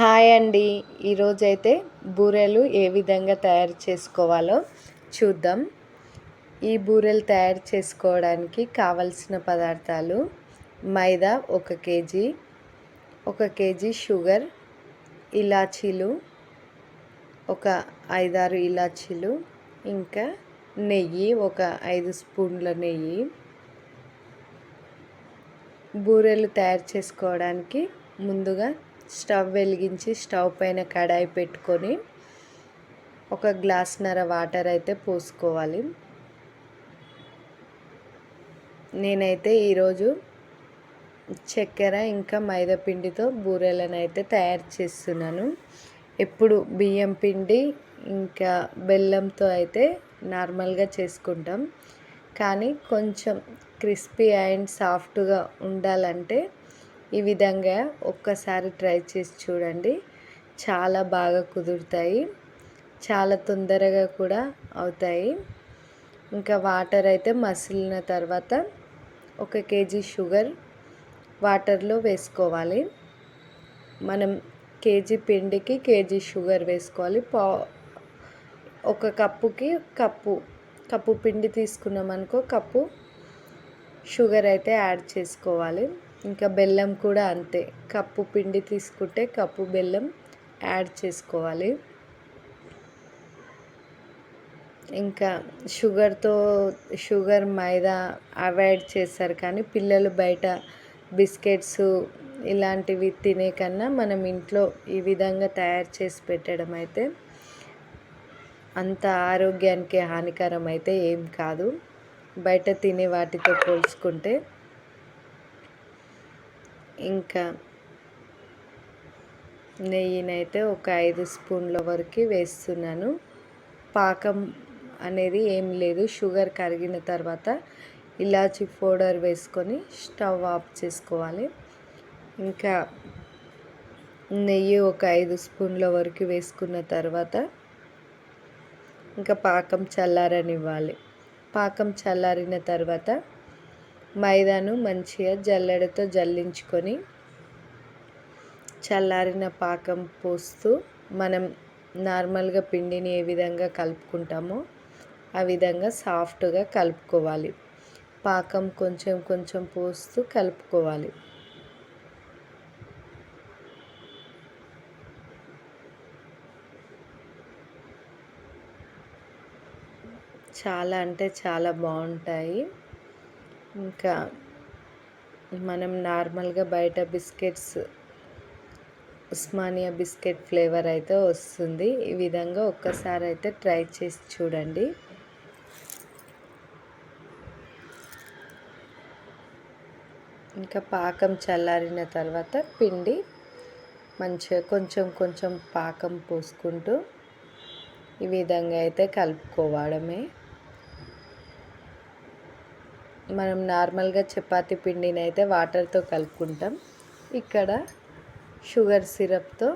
Hi అండి. ఈరోజైతే బూరెలు ఏ విధంగా తయారు చేసుకోవాలో చూద్దాం. ఈ బూరెలు తయారు చేసుకోవడానికి కావలసిన పదార్థాలు మైదా ఒక కేజీ ఒక కేజీ షుగర్ ఇలాచీలు ఒక ఐదారు ఇలాచీలు ఇంకా నెయ్యి ఒక ఐదు స్పూన్ల నెయ్యి. బూరెలు తయారు చేసుకోవడానికి ముందుగా స్టవ్ వెలిగించి స్టవ్ పైన కడాయి పెట్టుకొని ఒక గ్లాస్నర వాటర్ అయితే పోసుకోవాలి. నేనైతే ఈరోజు చక్కెర ఇంకా మైదా పిండితో బూరెలను అయితే తయారు చేస్తున్నాను. ఎప్పుడు బియ్యం పిండి ఇంకా బెల్లంతో అయితే నార్మల్గా చేసుకుంటాం. కానీ కొంచెం క్రిస్పీ అండ్ సాఫ్ట్గా ఉండాలంటే ఈ విధంగా ఒక్కసారి ట్రై చేసి చూడండి. చాలా బాగా కుదురుతాయి. చాలా తొందరగా కూడా అవుతాయి. ఇంకా వాటర్ అయితే మసిలిన తర్వాత ఒక కేజీ షుగర్ వాటర్లో వేసుకోవాలి. మనం కేజీ పిండికి కేజీ షుగర్ వేసుకోవాలి. పా ఒక కప్పుకి కప్పు కప్పు పిండి తీసుకున్నాం అనుకో కప్పు షుగర్ అయితే యాడ్ చేసుకోవాలి. ఇంకా బెల్లం కూడా అంతే. కప్పు పిండి తీసుకుంటే కప్పు బెల్లం యాడ్ చేసుకోవాలి. ఇంకా షుగర్తో షుగర్ మైదా అవాయిడ్ చేస్తారు కానీ పిల్లలు బయట బిస్కెట్స్ ఇలాంటివి తినే కన్నా మనం ఇంట్లో ఈ విధంగా తయారు చేసి పెట్టడం అయితే అంత ఆరోగ్యానికి హానికరం అయితే ఏం కాదు. బయట తినే వాటితో పోల్చుకుంటే ఇంకా నెయ్యినైతే ఒక ఐదు స్పూన్ల వరకు వేస్తున్నాను. పాకం అనేది ఏం లేదు. షుగర్ కరిగిన తర్వాత ఇలాచి పౌడర్ వేసుకొని స్టవ్ ఆఫ్ చేసుకోవాలి. ఇంకా నెయ్యి ఒక ఐదు స్పూన్ల వరకు వేసుకున్న తర్వాత ఇంకా పాకం చల్లారనివ్వాలి. పాకం చల్లారిన తర్వాత మైదాను మంచిగా జల్లెడతో జల్లించుకొని చల్లారిన పాకం పోస్తూ మనం నార్మల్గా పిండిని ఏ విధంగా కలుపుకుంటామో ఆ విధంగా సాఫ్ట్గా కలుపుకోవాలి. పాకం కొంచెం కొంచెం పోస్తూ కలుపుకోవాలి. చాలా అంటే చాలా బాగుంటాయి. ఇంకా మనం నార్మల్గా బయట బిస్కెట్స్ ఉస్మానియా బిస్కెట్ ఫ్లేవర్ అయితే వస్తుంది. ఈ విధంగా ఒక్కసారి అయితే ట్రై చేసి చూడండి. ఇంకా పాకం చల్లారిన తర్వాత పిండి మంచిగా కొంచెం కొంచెం పాకం పోసుకుంటూ ఈ విధంగా అయితే కలుపుకోవడమే. మనం నార్మల్గా చపాతి పిండిని అయితే వాటర్తో కలుపుకుంటాం. ఇక్కడ షుగర్ సిరప్తో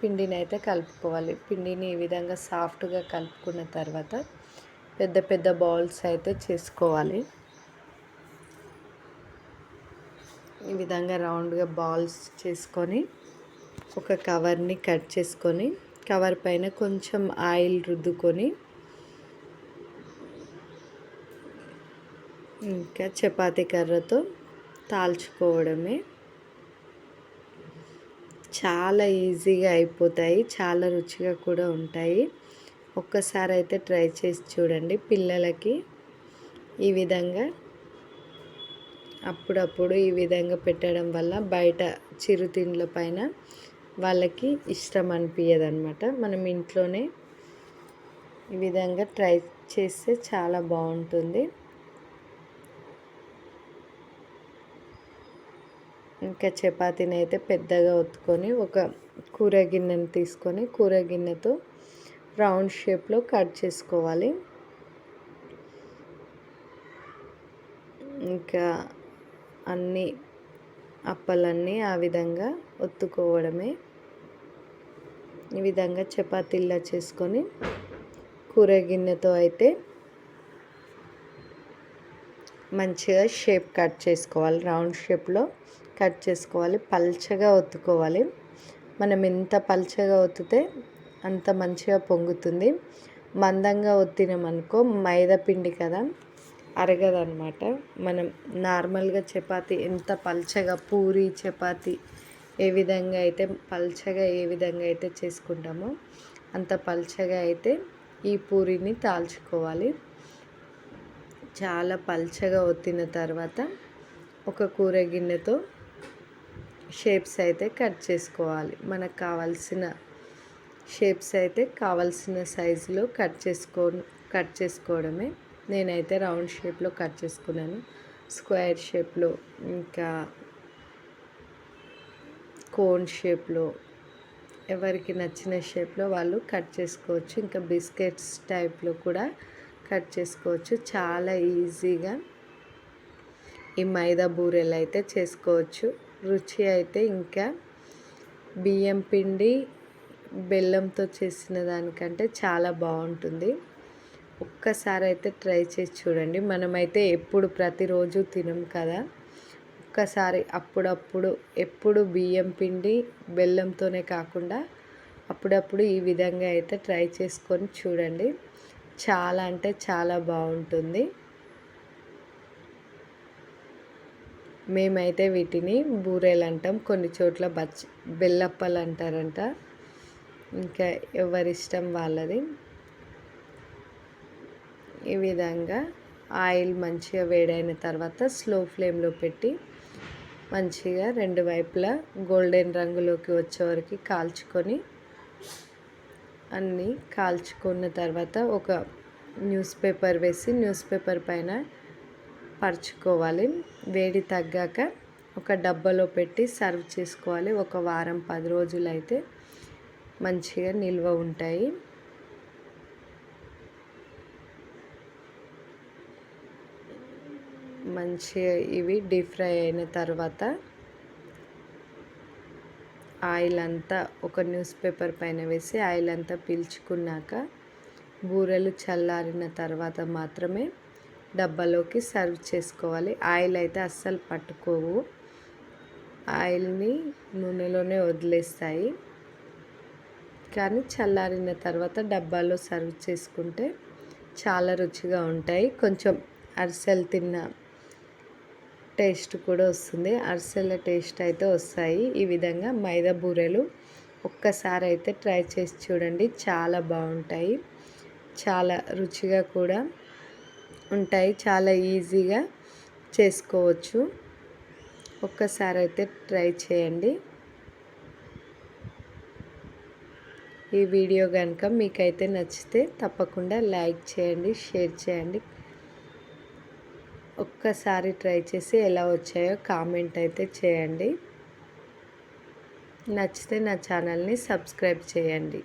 పిండిని అయితే కలుపుకోవాలి. పిండిని ఈ విధంగా సాఫ్ట్గా కలుపుకున్న తర్వాత పెద్ద పెద్ద బౌల్స్ అయితే చేసుకోవాలి. ఈ విధంగా రౌండ్గా బాల్స్ చేసుకొని ఒక కవర్ని కట్ చేసుకొని కవర్ పైన కొంచెం ఆయిల్ రుద్దుకొని ఇంకా చపాతీ కర్రతో తాల్చుకోవడమే. చాలా ఈజీగా అయిపోతాయి చాలా రుచిగా కూడా ఉంటాయి. ఒక్కసారి అయితే ట్రై చేసి చూడండి పిల్లలకి. ఈ విధంగా అప్పుడప్పుడు ఈ విధంగా పెట్టడం వల్ల బయట చిరుతిండ్ల పైన వాళ్ళకి ఇష్టం అనిపించదు అనమాట మనం ఇంట్లోనే ఈ విధంగా ట్రై చేస్తే చాలా బాగుంటుంది. ఇంకా చపాతీని అయితే పెద్దగా ఒత్తుకొని ఒక కూర గిన్నెని తీసుకొని కూర గిన్నెతో రౌండ్ షేప్లో కట్ చేసుకోవాలి. ఇంకా అన్ని అప్పలన్నీ ఆ విధంగా ఒత్తుకోవడమే. ఈ విధంగా చపాతీలా చేసుకొని కూర గిన్నెతో అయితే మంచిగా షేప్ కట్ చేసుకోవాలి రౌండ్ షేప్లో. కట్ చేసుకోవాలి పల్చగా ఒత్తుకోవాలి. మనం ఎంత పల్చగా ఒత్తితే అంత మంచిగా పొంగుతుంది. మందంగా ఒత్తినామనుకో మైదా పిండి కదా అరగదనమాట. మనం నార్మల్గా చపాతి ఎంత పల్చగా పూరి చపాతి ఏ విధంగా అయితే పల్చగా ఏ విధంగా అయితే చేసుకుంటామో అంత పల్చగా అయితే ఈ పూరిని తాల్చుకోవాలి. చాలా పల్చగా ఒత్తిన తర్వాత ఒక కూర గిన్నెతో షేప్స్ అయితే కట్ చేసుకోవాలి. మనకు కావాల్సిన షేప్స్ అయితే కావాల్సిన సైజులో కట్ చేసుకో కట్ చేసుకోవడమే. నేనైతే రౌండ్ షేప్లో కట్ చేసుకున్నాను. స్క్వేర్ షేప్లో ఇంకా కోన్ షేప్లో ఎవరికి నచ్చిన షేప్లో వాళ్ళు కట్ చేసుకోవచ్చు. ఇంకా బిస్కెట్స్ టైప్లో కూడా కట్ చేసుకోవచ్చు. చాలా ఈజీగా ఈ మైదా బూరెలు అయితే చేసుకోవచ్చు. రుచి అయితే ఇంకా బియ్యం పిండి బెల్లంతో చేసిన దానికంటే చాలా బాగుంటుంది. ఒక్కసారి అయితే ట్రై చేసి చూడండి. మనమైతే ఎప్పుడు ప్రతిరోజు తినం కదా. ఒక్కసారి అప్పుడప్పుడు ఎప్పుడు బియ్యం పిండి బెల్లంతోనే కాకుండా అప్పుడప్పుడు ఈ విధంగా అయితే ట్రై చేసుకొని చూడండి. చాలా అంటే చాలా బాగుంటుంది. మేమైతే వీటిని బూరెలు అంటాం కొన్ని చోట్ల బచ్చ బెల్లప్పలు అంటారంట ఇంకా ఎవరిష్టం వాళ్ళది. ఈ విధంగా ఆయిల్ మంచిగా వేడైన తర్వాత స్లో ఫ్లేమ్లో పెట్టి మంచిగా రెండు వైపులా గోల్డెన్ రంగులోకి వచ్చే వరకు కాల్చుకొని అన్నీ కాల్చుకున్న తర్వాత ఒక న్యూస్ పేపర్ వేసి న్యూస్ పేపర్ పైన పరుచుకోవాలి. వేడి తగ్గాక ఒక డబ్బాలో పెట్టి సర్వ్ చేసుకోవాలి. ఒక వారం పది రోజులు అయితే మంచిగా నిల్వ ఉంటాయి. మంచిగా ఇవి డీప్ ఫ్రై అయిన తర్వాత ఆయిల్ అంతా ఒక న్యూస్ పేపర్ పైన వేసి ఆయిల్ అంతా పీల్చుకున్నాక బూరెలు చల్లారిన తర్వాత మాత్రమే డబ్బాలోకి సర్వ్ చేసుకోవాలి. ఆయిల్ అయితే అస్సలు పట్టుకోవు. ఆయిల్ని నూనెలోనే వదిలేస్తాయి. కానీ చల్లారిన తర్వాత డబ్బాలో సర్వ్ చేసుకుంటే చాలా రుచిగా ఉంటాయి. కొంచెం అరిసెలు తిన్న టేస్ట్ కూడా వస్తుంది. అరిసెల టేస్ట్ అయితే వస్తాయి. ఈ విధంగా మైదా బూరెలు ఒక్కసారి అయితే ట్రై చేసి చూడండి. చాలా బాగుంటాయి. చాలా రుచిగా కూడా ఉంటాయి. చాలా ఈజీగా చేసుకోవచ్చు. ఒక్కసారి అయితే ట్రై చేయండి. ఈ వీడియో కనుక మీకైతే నచ్చితే తప్పకుండా లైక్ చేయండి షేర్ చేయండి. ఒక్కసారి ట్రై చేసి ఎలా వచ్చాయో కామెంట్ అయితే చేయండి. నచ్చితే నా ఛానల్ని సబ్స్క్రైబ్ చేయండి.